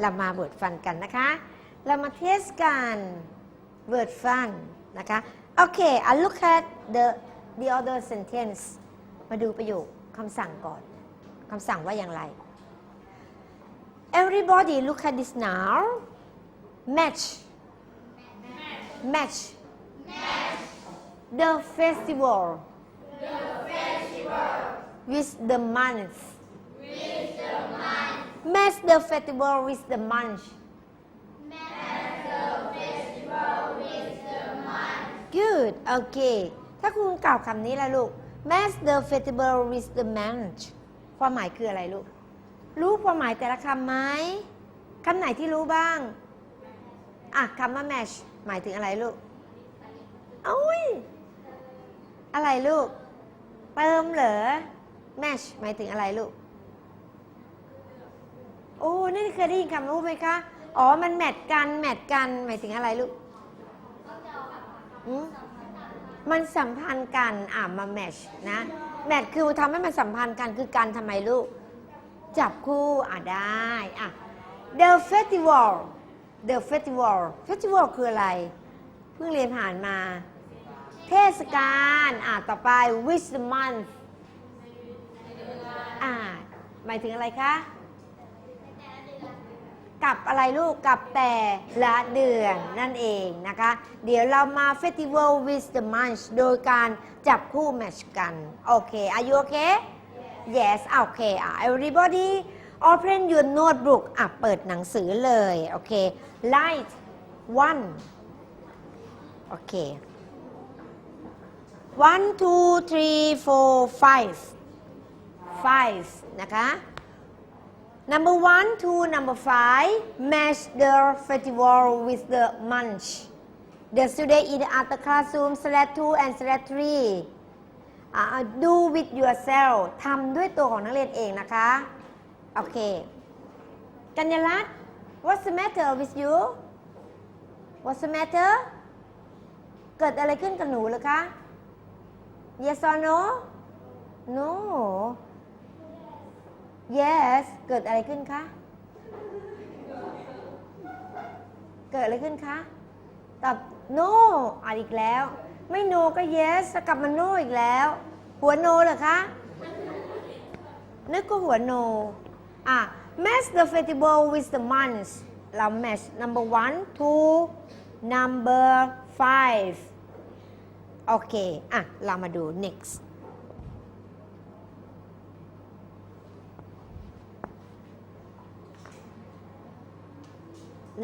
เรามาเวิร์ดฟันกันนะคะ เรามาเทสกันเวิร์ดฟันนะคะโอเค I look at the the other sentence มาดูประโยคคำสั่งก่อนคำสั่งว่าอย่างไร Everybody look at this now match match the festival with the month match the festival with the month good โอเคถ้าคุณกล่าวคำนี้ละลูก match the festival with the month ความหมายคืออะไรลูก รู้ความหมายแต่ละคำไหมคำไหนที่รู้บ้าง อะคำว่า match หมายถึงอะไรลูกเอ้ย อะไรลูก เติมเหรอ match หมายถึงอะไรลูก โอ้นี่เคยได้ยินคำรู้ไหมคะ อ๋อ มันแมทกัน แมทกัน หมายถึงอะไรลูกหืมมันสัมพันธ์กัน อะมาแมทชนะ แมทคือทำให้มันสัมพันธ์กัน คือการทำไมลูก จับคู่ อะได้ อะ The Festival The Festival Festival คืออะไร เพิ่งเรียนผ่านมา เทศกาล อะ ต่อไป Which the month อ่าหมายถึงอะไรคะ กับอะไรลูกกับแต่ละเดือนนั่นเองนะคะ เดี๋ยวเรามา Festival with the month โดยการจับคู่แมชกัน โอเค are you okay yes โอเค everybody open your notebook อะ เปิดหนังสือเลย โอเค light one โอเค one two three four five five นะคะ Number one to number five, match the festival with the munch. The student in the other classroom slash two and slash three. อ่า do with yourself ทำด้วยตัวของนักเรียนเองนะคะ โอเค กัญญรัตน์ What's the matter with you What's the matter เกิดอะไรขึ้นกับหนูเลยคะ Yes or no No Yes เกิดอะไรขึ้นคะ เกิดอะไรขึ้นคะ ตอบ no อ่านอีกแล้ว ไม่ no ก็ yes แล้วกลับมา no อีกแล้ว หัว no เหรอคะ นึกก็หัว no อะ match the festival with the months เรา match number one two number five โอเค อะ เรามาดู next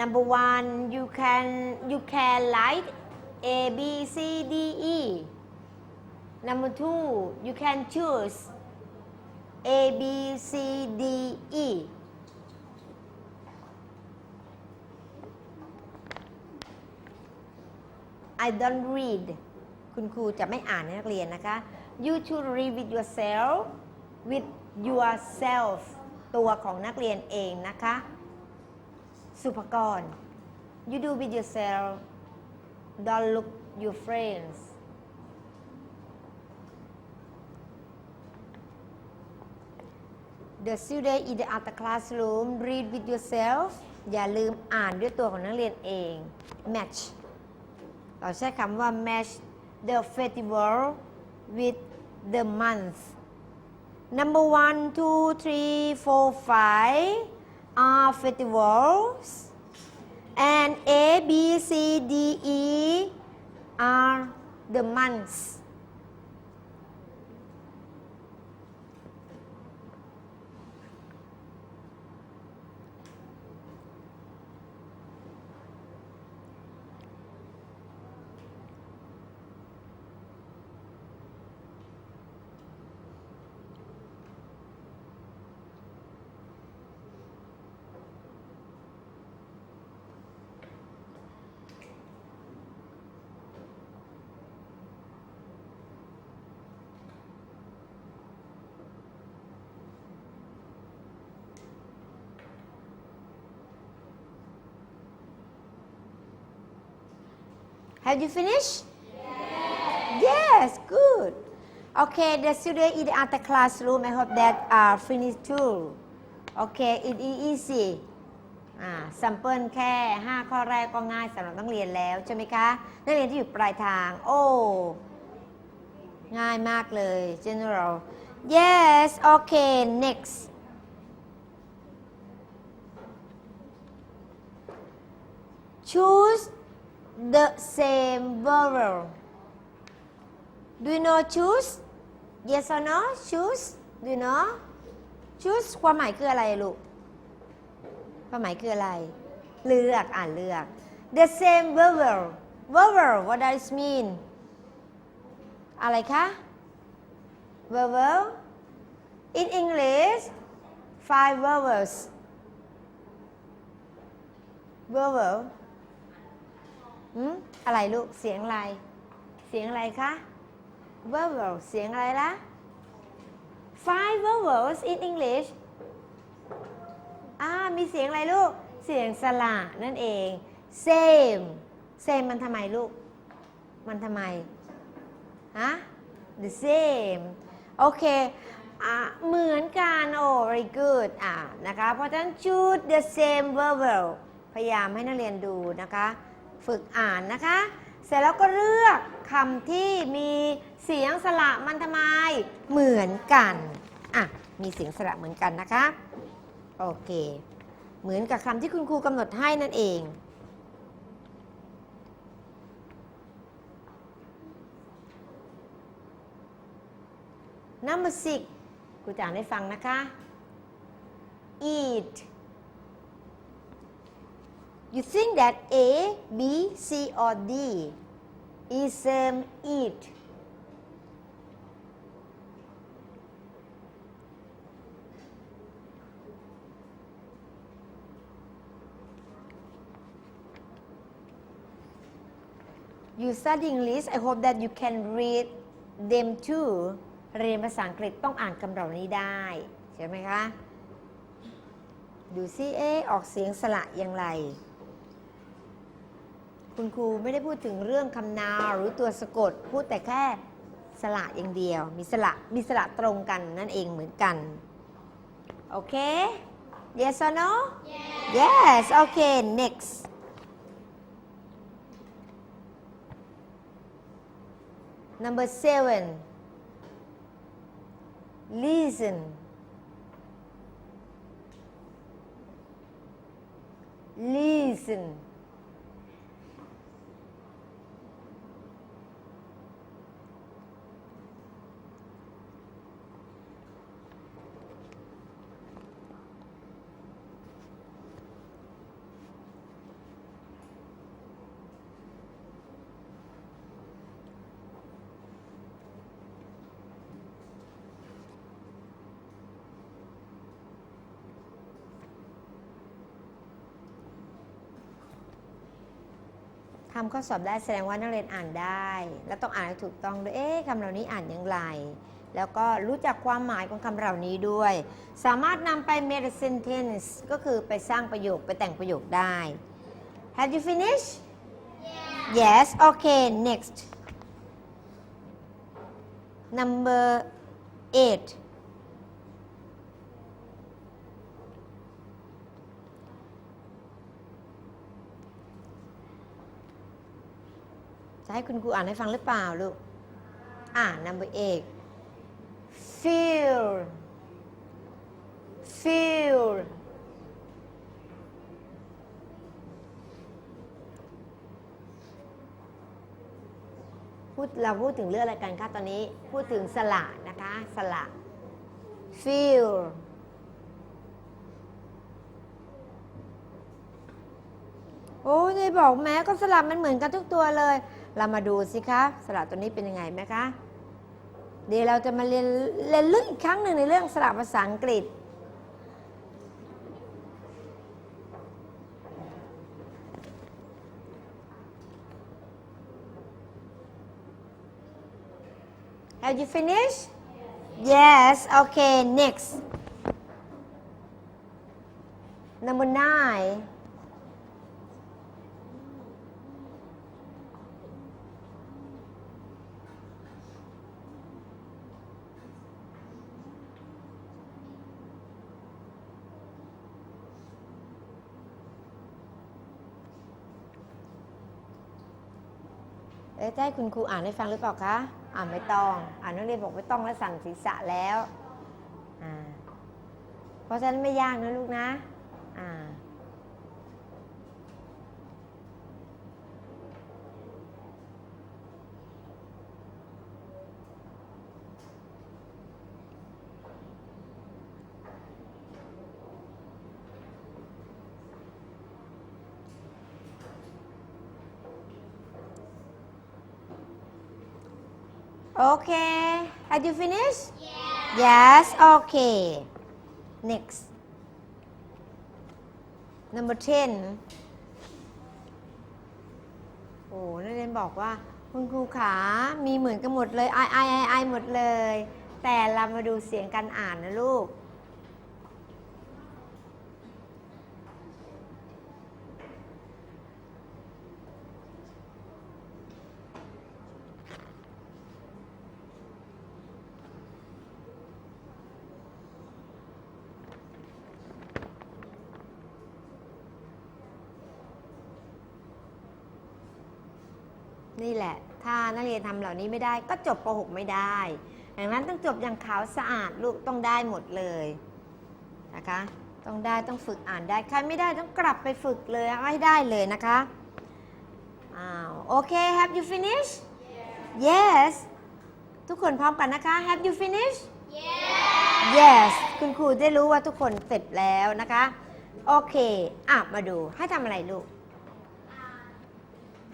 Number one, you can you can write A B C D E. Number two, you can choose A B C D E. I don't read คุณครูจะไม่อ่านให้นักเรียนนะคะ You should read with yourself with yourself ตัวของนักเรียนเองนะคะ สุภกร you do with yourself don't look your friends the student in the other classroom read with yourself อย่าลืมอ่านด้วยตัวของนักเรียนเอง match เราใช้คำว่า match the festival with the month number one two three four five are festivals and A B C D E are the months Have you finished? Yes. Yes, good. Okay, the student in the other classroom, I hope that are finished too. Okay, it is easy. อ่าซัมเปิลแค่ 5 ข้อแรกก็ง่ายสำหรับนักเรียนแล้วใช่ไหมคะ นักเรียนที่อยู่ปลายทาง โอ้ ง่ายมากเลย general yes okay next choose the same vowel do you know choose yes or no choose do you know choose ความหมายคืออะไรลูก ความหมายคืออะไร เลือก อ่านเลือก the same vowel vowel what does it mean อะไรคะ vowel in English five vowels vowel อืมอะไรลูก เสียงอะไร เสียงอะไรคะ vowel เสียงอะไรล่ะ five vowels in English อ่า มีเสียงอะไรลูก เสียงสระนั่นเอง same same มันทำไมลูก มันทำไม ฮะ the same โอเค อะเหมือนกัน โอ้ very good อะนะคะ เพราะฉะนั้น choose the same vowel พยายามให้นักเรียนดูนะคะ ฝึกอ่านนะคะ เสร็จแล้วก็เลือกคำที่มีเสียงสระมันทำไมเหมือนกันอะมีเสียงสระเหมือนกันนะคะ โอเค เหมือนกับคำที่คุณครูกำหนดให้นั่นเอง number six ครูจะอ่านให้ฟังนะคะ eat you think that A B C or D is same eat You study English I hope that you can read them too เรียนภาษาอังกฤษต้องอ่านคำเหล่านี้ได้ใช่ไหมคะ ดูซิเอะออกเสียงสระอย่างไร คุณครูไม่ได้พูดถึงเรื่องคำนาวหรือตัวสะกด พูดแต่แค่สระอย่างเดียว มีสระมีสระตรงกันนั่นเองเหมือนกัน โอเค yes or no yes, yes. okay next number seven listen listen ทำข้อสอบได้แสดงว่านักเรียนอ่านได้ และต้องอ่านให้ถูกต้องด้วยเอ๊ะคำเหล่านี้อ่านอย่างไร แล้วก็รู้จักความหมายของคำเหล่านี้ด้วย สามารถนำไป make a sentence ก็คือไปสร้างประโยคไปแต่งประโยคได้ Have you finished Yes okay next number eight ให้คุณครูอ่านให้ฟังหรือเปล่าลูก อ่าน number eight feel feel พูดเราพูดถึงเรื่องอะไรกันคะตอนนี้ พูดถึงสละนะคะ สละ feel โอ้ยบอกแม้ก็สลับมันเหมือนกันทุกตัวเลย เรามาดูสิคะสลับตัวนี้เป็นยังไงไหมคะเดี๋ยวเราจะมาเรียนเรียนลึกอีกครั้งหนึ่งในเรื่องสลับภาษาอังกฤษ Have you finished? Yes. Okay. Next. Number nine. แล้วจะให้คุณครูอ่านให้ฟังหรือเปล่าคะ อ่านไม่ต้อง อ่านนักเรียนบอกไม่ต้องแล้วสั่งศีรษะแล้ว อ่า เพราะฉะนั้นไม่ยากนะลูกนะ อ่า Okay. Had you finished? Yes. Okay. Next. Number 10 โอ้นักเรียนบอกว่า คุณครูขา มีเหมือนกันหมดเลยไอไอไอไอหมดเลย แต่เรามาดูเสียงการอ่านนะลูก นี่แหละ ถ้านักเรียนทำเหล่านี้ไม่ได้ก็จบป .6 ไม่ได้ดังนั้นต้องจบอย่างขาวสะอาดลูกต้องได้หมดเลยนะคะต้องได้ต้องฝึกอ่านได้ใครไม่ได้ต้องกลับไปฝึกเลยเอาให้ได้เลยนะคะอ้าวโอเค have you finished yes ทุกคนพร้อมกันนะคะ have you finished yes คุณครูได้รู้ว่าทุกคนเสร็จแล้วนะคะ โอเค อะ มาดูให้ทำอะไรลูก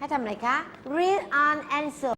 ให้ทำอะไรคะ read on answer